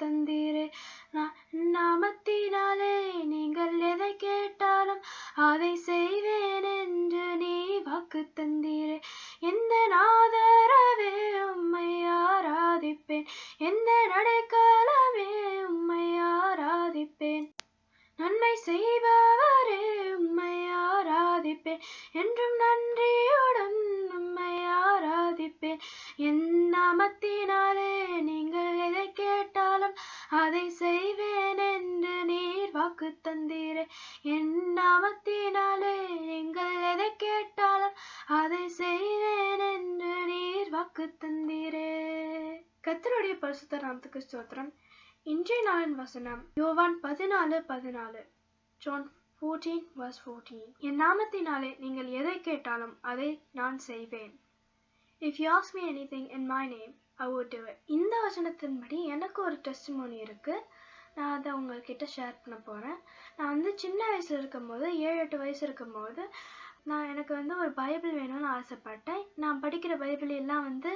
தந்தீரே. நாமத்தினாலே நீங்கள் எதை கேட்டாலும் அதை செய்வேன் என்று நீ வாக்கு தந்தீரே. எந்த நாதரவே உம்மை ஆராதிப்பேன். எந்த நடைக்காலமே உம்மை ஆராதிப்பேன். நன்மை செய்பவரே உம்மை ஆராதிப்பேன். என்றும் நன்றியுடன் உம்மை ஆராதிப்பேன். என் நாமத்தினாலே நீங்கள் எதை கேட்டால் அதை செய்வேன் என்று நீர் வாக்கு தந்தீரே. என் நாமத்தினாலே நீங்கள் எதை கேட்டாலும் அதை செய்வேன் என்று நீர் வாக்கு தந்தீரே. கத்தருடைய பரிசுத்த நாமத்துக்கு ஸ்தோத்திரம். இன்றைய நாளின் வசனம் யோவான் பதினாலு பதினாலு. ஜான் ஃபோர்டீன் வர்ஸ் ஃபோர்டீன் என் நாமத்தினாலே நீங்கள் எதை கேட்டாலும் அதை நான் செய்வேன். If you ask me anything in my name would do it. இந்த வசனத்தின்படி எனக்கு ஒரு டெஸ்டிமோனி இருக்கு. நான் அதை உங்கள்கிட்ட ஷேர் பண்ண போகிறேன் நான் வந்து சின்ன வயசில் இருக்கும்போது ஏழு எட்டு வயசு இருக்கும்போது நான் எனக்கு வந்து ஒரு பைபிள் வேணும்னு ஆசைப்பட்டேன். நான் படிக்கிற பைபிள் எல்லாம் வந்து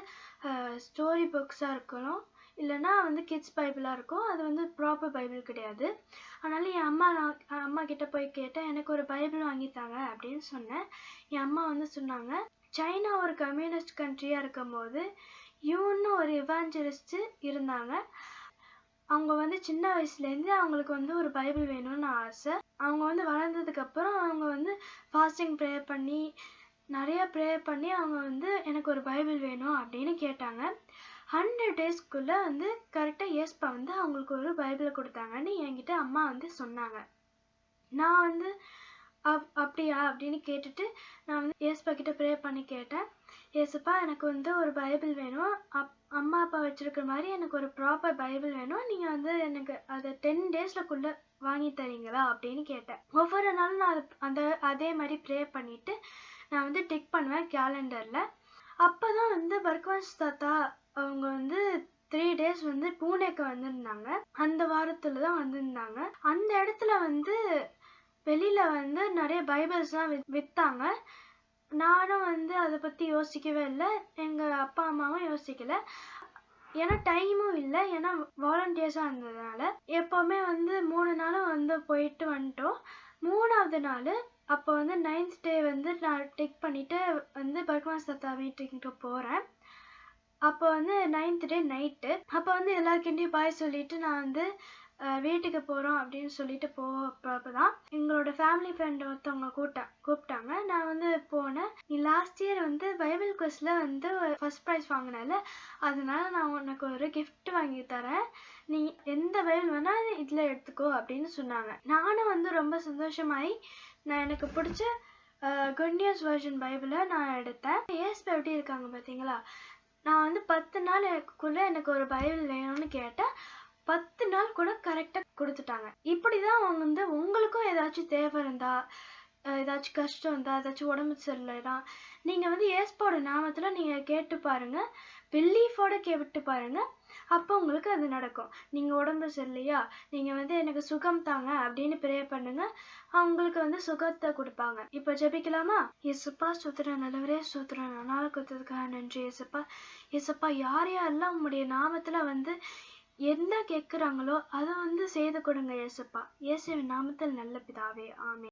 ஸ்டோரி புக்ஸாக இருக்கணும். இல்லைன்னா வந்து கிட்ஸ் பைபிளாக இருக்கும். அது வந்து ப்ராப்பர் பைபிள் கிடையாது. அதனால என் அம்மா நான் அம்மா கிட்ட போய் கேட்டேன் எனக்கு ஒரு பைபிள் வாங்கித்தாங்க அப்படின்னு சொன்னேன். என் அம்மா வந்து சொன்னாங்க சைனா ஒரு கம்யூனிஸ்ட் கண்ட்ரியாக இருக்கும்போது யூன்னு ஒரு இவாஞ்சலிஸ்ட் இருந்தாங்க. அவங்க வந்து சின்ன வயசுலேருந்து அவங்களுக்கு வந்து ஒரு பைபிள் வேணும்னு ஆசை. அவங்க வந்து வளர்ந்ததுக்கப்புறம் அவங்க வந்து ஃபாஸ்டிங் ப்ரேயர் பண்ணி நிறைய ப்ரேயர் பண்ணி அவங்க வந்து எனக்கு ஒரு பைபிள் வேணும் அப்படின்னு கேட்டாங்க. ஹண்ட்ரட் டேஸ்க்குள்ளே வந்து கரெக்டாக ஏஸ்பா வந்து அவங்களுக்கு ஒரு பைபிளை கொடுத்தாங்கன்னு என்கிட்ட அம்மா வந்து சொன்னாங்க. நான் வந்து அப் அப்படியா? அப்படின்னு கேட்டுட்டு நான் வந்து ஏசப்பா கிட்ட ப்ரே பண்ணி கேட்டேன். ஏசப்பா எனக்கு வந்து ஒரு பைபிள் வேணும். அப் அம்மா அப்பா வச்சிருக்கிற மாதிரி எனக்கு ஒரு ப்ராப்பர் பைபிள் வேணும். நீங்கள் வந்து எனக்கு அதை டென் டேஸ்லக்குள்ள வாங்கி தரீங்களா? அப்படின்னு கேட்டேன். ஒவ்வொரு நாளும் நான் அது அந்த அதே மாதிரி ப்ரே பண்ணிட்டு நான் வந்து டிக் பண்ணுவேன் கேலண்டரில் அப்போ தான் வந்து பர்க்வான்ஸ் தாத்தா அவங்க வந்து த்ரீ டேஸ் வந்து பூனேக்கு வந்திருந்தாங்க. அந்த வாரத்தில் தான் வந்திருந்தாங்க. அந்த இடத்துல வந்து வெளியில வந்து நிறைய பைபிள்ஸ்லாம் வி விற்றாங்க நானும் வந்து அதை பற்றி யோசிக்கவே இல்லை. எங்கள் அப்பா அம்மாவும் யோசிக்கல. ஏன்னா டைமும் இல்லை. ஏன்னா வாலண்டியர்ஸாக இருந்ததுனால. எப்போவுமே வந்து மூணு நாளும் வந்து போயிட்டு வந்துட்டோம். மூணாவது நாள் அப்போ வந்து நைன்த் டே வந்து நான் டெக் பண்ணிவிட்டு வந்து பகவான் சத்தா வீட்டுக்கு போகிறேன் அப்போ வந்து நைன்த் டே நைட்டு அப்போ வந்து எல்லாருக்கிட்டையும் பாய் சொல்லிட்டு நான் வந்து வீட்டுக்கு போகிறோம் அப்படின்னு சொல்லிட்டு போகிறப்ப தான் எங்களோட ஃபேமிலி ஃப்ரெண்ட் ஒருத்தவங்க கூப்பிட்டா கூப்பிட்டாங்க நான் வந்து போனேன். நீ லாஸ்ட் இயர் வந்து பைபிள் குவஸில் வந்து ஃபர்ஸ்ட் ப்ரைஸ் வாங்கினால அதனால நான் உனக்கு ஒரு கிஃப்ட் வாங்கி தரேன். நீ எந்த பைபிள் வேணால் இதில் எடுத்துக்கோ அப்படின்னு சொன்னாங்க. நானும் வந்து ரொம்ப சந்தோஷமாயி நான் எனக்கு பிடிச்ச குட் நியூஸ் வெர்ஷன் பைபிளை நான் எடுத்தேன். ஏஸ் எப்படி இருக்காங்க பார்த்தீங்களா நான் வந்து பத்து நாளுக்குள்ளே எனக்கு ஒரு பைபிள் வேணும்னு கேட்டேன். பத்து நாள் கூட கரெக்டாக கொடுத்துட்டாங்க. இப்படி தான் அவங்க வந்து உங்களுக்கும் ஏதாச்சும் தேவை இருந்தா ஏதாச்சும் கஷ்டம் இருந்தா ஏதாச்சும் உடம்பு சரியில்லைனா நீங்கள் வந்து ஏஸ்போட நாமத்தில் நீங்கள் கேட்டு பாருங்க. பில்லீஃபோட கேட்டு பாருங்க. அப்போ உங்களுக்கு அது நடக்கும். நீங்கள் உடம்பு சரியில்லையா? நீங்கள் வந்து எனக்கு சுகம் தாங்க அப்படின்னு ப்ரே பண்ணுங்க. அவங்களுக்கு வந்து சுகத்தை கொடுப்பாங்க. இப்போ ஜெபிக்கலாமா? எசப்பா சுத்துற நல்லவரே சுத்துறேன் நாள் கொடுத்ததுக்காக நன்றி எசப்பா எசப்பா யார் யாரெல்லாம் உங்களுடைய நாமத்தில் வந்து என்ன கேட்குறாங்களோ அதை வந்து செய்து கொடுங்க இயேசப்பா. இயேசுவின் நாமத்தில் நல்ல பிதாவே ஆமே